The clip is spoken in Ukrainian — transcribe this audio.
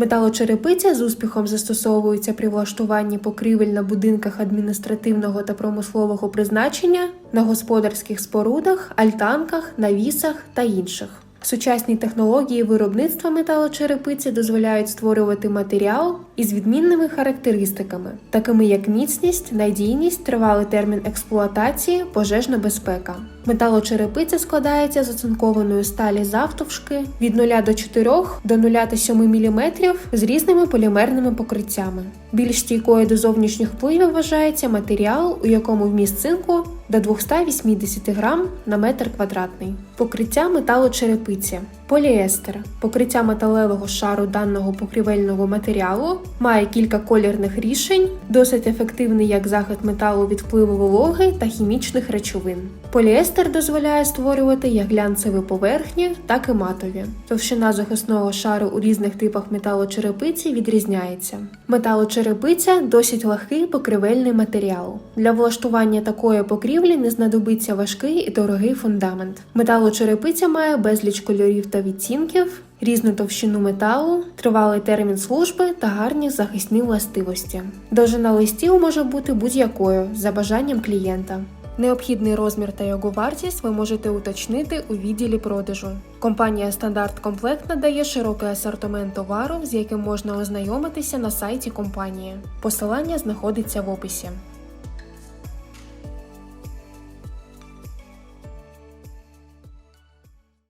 Металочерепиця з успіхом застосовується при влаштуванні покрівель на будинках адміністративного та промислового призначення, на господарських спорудах, альтанках, навісах та інших. Сучасні технології виробництва металочерепиці дозволяють створювати матеріал із відмінними характеристиками, такими як міцність, надійність, тривалий термін експлуатації, пожежна безпека. Металочерепиця складається з оцинкованої сталі завтовшки від 0 до 4 до 0,7 мм з різними полімерними покриттями. Більш стійкою до зовнішніх впливів вважається матеріал, у якому вміст цинку до 280 грам на метр квадратний. Покриття металочерепиці. Поліестер покриття металевого шару даного покрівельного матеріалу має кілька колірних рішень, досить ефективний як захист металу від впливу вологи та хімічних речовин. Поліестер дозволяє створювати як глянцеві поверхні, так і матові. Товщина захисного шару у різних типах металочерепиці відрізняється. Металочерепиця досить легкий покривельний матеріал. Для влаштування такої покрівлі не знадобиться важкий і дорогий фундамент. Металочерепиця має безліч кольорів та відтінків, різну товщину металу, тривалий термін служби та гарні захисні властивості. Довжина листів може бути будь-якою за бажанням клієнта. Необхідний розмір та його вартість ви можете уточнити у відділі продажу. Компанія Стандарт Комплект надає широкий асортимент товару, з яким можна ознайомитися на сайті компанії. Посилання знаходиться в описі.